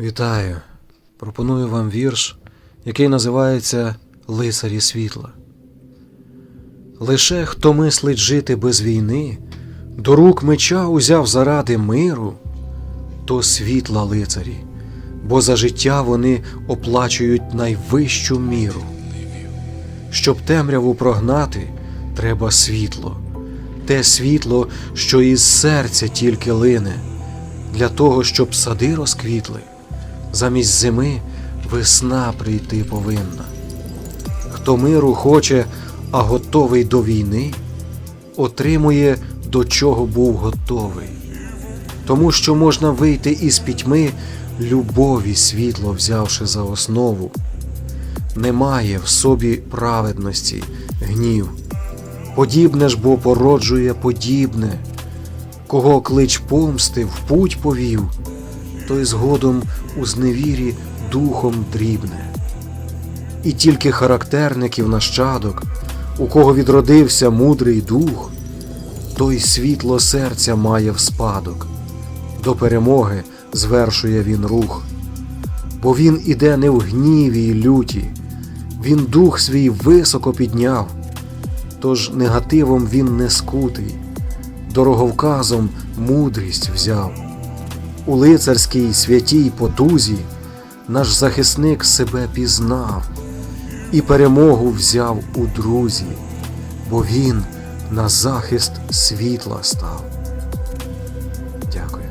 Вітаю! Пропоную вам вірш, який називається Лицарі світла. Лише хто мислить жити без війни, до рук меча узяв заради миру, то світла лицарі, бо за життя вони оплачують найвищу міру. Щоб темряву прогнати, треба світло, те світло, що із серця тільки лине, для того, щоб сади розквітли, замість зими весна прийти повинна. Хто миру хоче, а готовий до війни, отримує до чого був готовий. Тому що можна вийти із пітьми, любові світло взявши за основу. Немає в собі праведності, гнів. Подібне ж бо породжує подібне. Кого клич помсти в путь повів, той згодом у зневірі духом дрібне. І тільки характерників нащадок, у кого відродився мудрий дух, той світло серця має в спадок, до перемоги звершує він рух. Бо він іде не в гніві й люті, він дух свій високо підняв, тож негативом він не скутий, дороговказом мудрість взяв. У лицарській святій потузі наш захисник себе пізнав і перемогу взяв у друзі, бо він на захист світла став. Дякую.